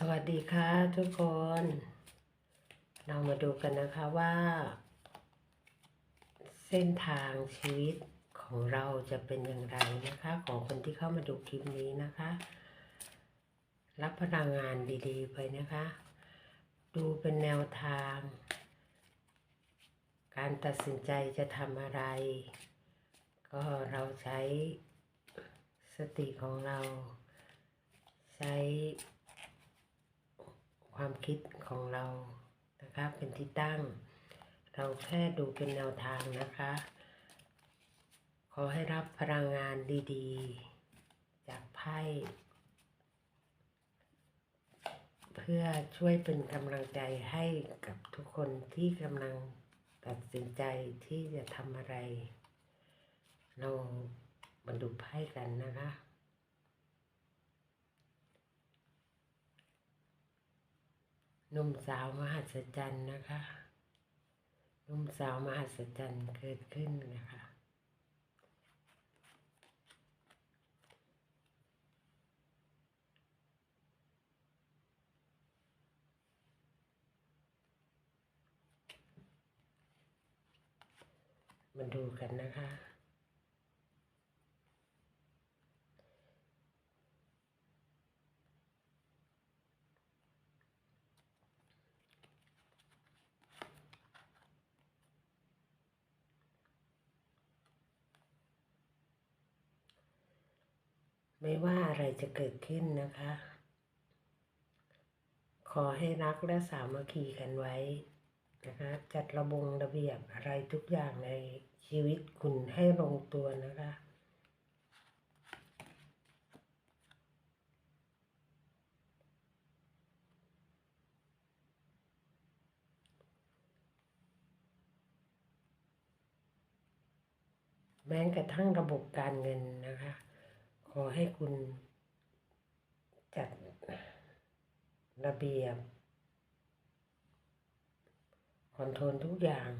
สวัสดีค่ะทุกคน เรามาดูกันนะคะว่า เส้นทางชีวิตของเราจะเป็นอย่างไรนะคะ ของคนที่เข้ามาดูคลิปนี้นะคะ รับพลังงานดีๆ ไปนะคะ ดูเป็นแนวทาง การตัดสินใจจะทำอะไร ก็เราใช้สติของเรา ใช้ ความคิดของเรานะคะเป็นที่ตั้ง เราแค่ดูเป็นแนวทางนะคะ ขอให้รับพลังงานดีๆ จากไพ่เพื่อช่วยเป็นกำลังใจให้กับทุกคนที่กำลังตัดสินใจที่จะทำอะไร เรามาดูไพ่กันนะคะ หนุ่มสาวมหัศจรรย์นะคะหนุ่มสาวมหัศจรรย์เกิดขึ้นนะคะมาดูกันนะคะ ไม่ว่าอะไรจะเกิดขึ้นนะคะ ขอให้รักและสามัคคีกันไว้นะคะจัดระบงระเบียบอะไรทุกอย่างในชีวิตคุณให้ลงตัวนะคะแม้กระทั่งระบบการเงินนะคะ อให้คุณจัดระเบียบคอนโทรลทุกอย่าง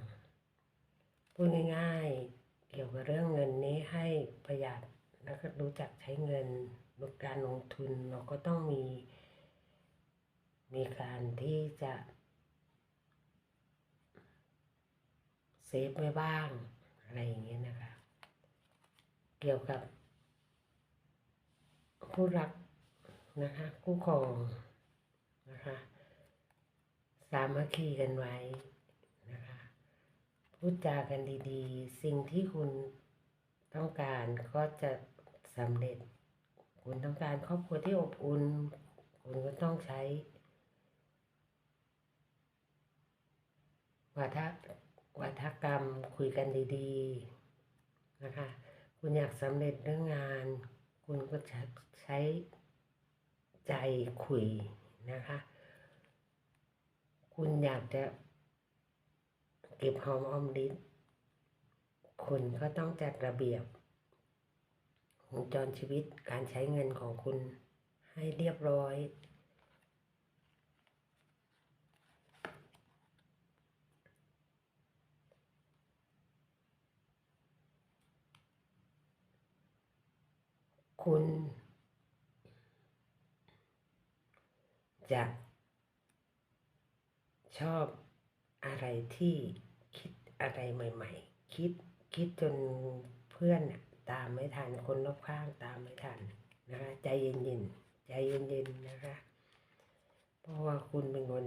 พูดง่ายๆ เกี่ยวกับเรื่องเงินนี้ให้ประหยัดแล้วก็รู้จักใช้เงินรู้การลงทุนเราก็ต้องมี มีการที่จะเซฟไว้บ้าง อะไรอย่างเงี้ยนะคะ เกี่ยวกับ คู่รักนะคะคู่ครองนะคะสามัคคีกันไว้นะคะพูดจากันดีๆ สิ่งที่คุณต้องการก็จะสำเร็จ คุณต้องการครอบครัวที่อบอุ่นคุณก็ต้องใช้วัฒวัฒกรรมคุยกันดีๆนะคะ คุณอยากสำเร็จเรื่องงาน คุณก็จะใช้ใจคุยนะคะ คุณอยากจะเก็บหอมอมริบคุณก็ต้องจัดระเบียบวงจรชีวิตการใช้เงินของคุณให้เรียบร้อย คุณ จะชอบอะไรที่คิดอะไรใหม่ ๆ คิดคิดจนเพื่อนตามไม่ทันคนรอบข้างตามไม่ทันนะคะใจเย็นๆใจเย็นๆนะคะ เพราะว่าคุณเป็นคน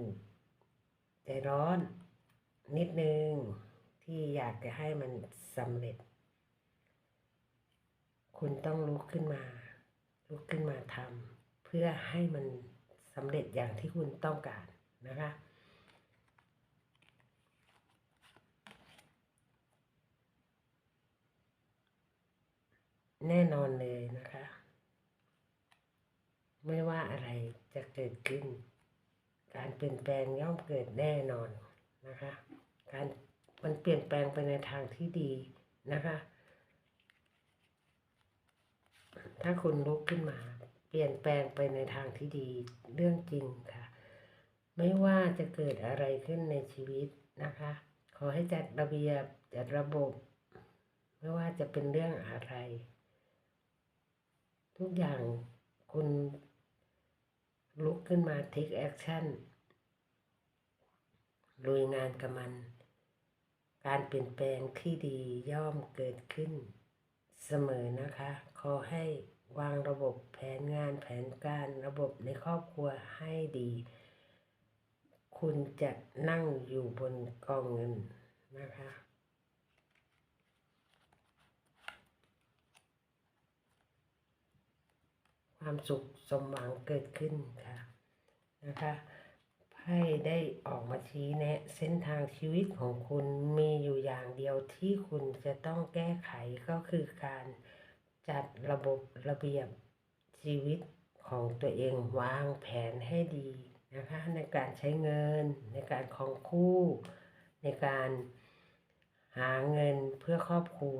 ใจร้อนนิดนึงที่อยากจะให้มันสำเร็จ คุณต้องลุกขึ้นมา ลุกขึ้นมาทำเพื่อให้มันสำเร็จอย่างที่คุณต้องการนะคะแน่นอนเลยนะคะ ไม่ว่าอะไรจะเกิดขึ้น การเปลี่ยนแปลงย่อมเกิดแน่นอนนะคะ การมันเปลี่ยนแปลงไปในทางที่ดีนะคะ ถ้าคุณลุกขึ้นมา เปลี่ยนแปลงไปในทางที่ดีเรื่องจริงค่ะ ไม่ว่าจะเกิดอะไรขึ้นในชีวิตนะคะ ขอให้จัดระเบียบจัดระบบ ไม่ว่าจะเป็นเรื่องอะไร ทุกอย่างคุณลุกขึ้นมา take action ลุยงานกับมัน การเปลี่ยนแปลงที่ดีย่อมเกิดขึ้น เสมอนะคะ ขอให้วางระบบแผนงานแผนการระบบในครอบครัวให้ดี คุณจะนั่งอยู่บนกองเงินนะคะความสุขสมหวังเกิดขึ้นค่ะนะคะ ไพ่ได้ออกมาชี้แนะ เส้นทางชีวิตของคุณมีอยู่อย่างเดียวที่คุณจะต้องแก้ไขก็คือการจัดระบบระเบียบชีวิตของตัวเองวางแผนให้ดีนะคะในการใช้เงิน ในการของคู่ ในการหาเงินเพื่อครอบครัว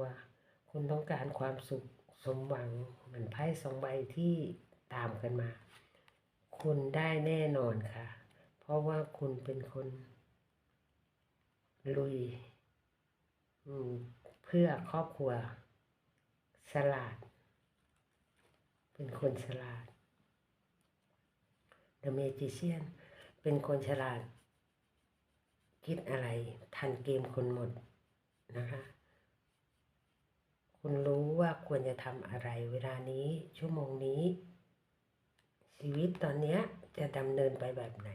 คุณต้องการความสุขสมหวังเหมือนไพ่สองใบที่ตามกันมา คุณได้แน่นอนค่ะ ราะว่าคุณเป็นคนลุยเพื่อครอบครัว สลาด เป็นคนฉลาด The Magician เป็นคนฉลาด คิดอะไร ทันเกมคนหมดนะคะ คุณรู้ว่าควรจะทำอะไรเวลานี้ชั่วโมงนี้ ชีวิตตอนนี้จะดำเนินไปแบบไหน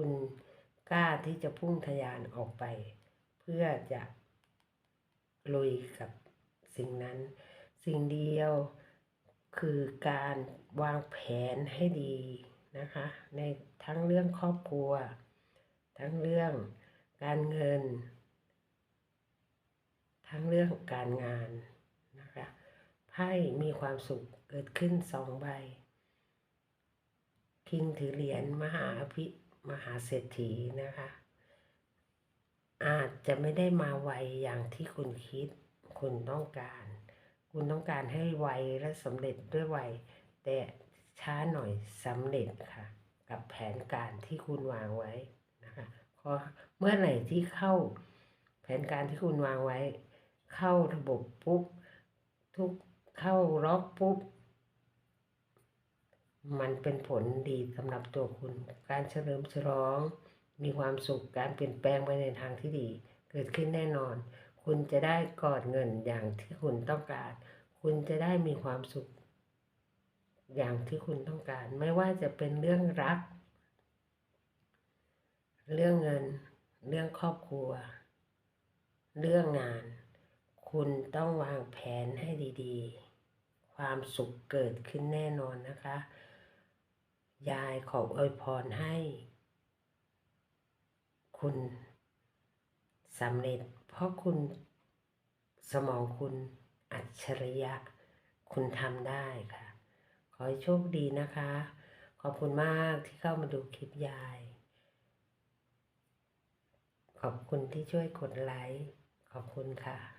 คุณกล้าที่จะพุ่งทะยานออกไป เพื่อจะลุยกับสิ่งนั้น สิ่งเดียวคือการวางแผนให้ดีนะคะ ในทั้งเรื่องครอบครัว ทั้งเรื่องการเงิน ทั้งเรื่องการงานนะคะไพ่มีความสุขเกิดขึ้นสองใบ คิงถือเหรียญมหาอภิ มหาเศรษฐีนะคะ อาจจะไม่ได้มาไวอย่างที่คุณคิด คุณต้องการ คุณต้องการให้ไวและสำเร็จด้วยไวแต่ช้าหน่อยสำเร็จค่ะ กับแผนการที่คุณวางไว้นะคะพอเมื่อไหร่ที่เข้าแผนการที่คุณวางไว้ เข้าระบบปุ๊บทุกเข้าล็อกปุ๊บ มันเป็นผลดีสำหรับตัวคุณ การเฉลิมฉลอง มีความสุขการเปลี่ยนแปลงไปในทางที่ดี เกิดขึ้นแน่นอน คุณจะได้กอดเงินอย่างที่คุณต้องการ คุณจะได้มีความสุข อย่างที่คุณต้องการ ไม่ว่าจะเป็นเรื่องรัก เรื่องเงิน เรื่องครอบครัว เรื่องงาน คุณต้องวางแผนให้ดี ๆ ความสุขเกิดขึ้นแน่นอนนะคะ ยายขออวยพรให้ คุณสำเร็จ เพราะคุณสมองคุณอัจฉริยะ คุณทำได้ค่ะ ขอให้โชคดีนะคะ ขอบคุณมากที่เข้ามาดูคลิปยาย ขอบคุณที่ช่วยกดไลค์ ขอบคุณค่ะ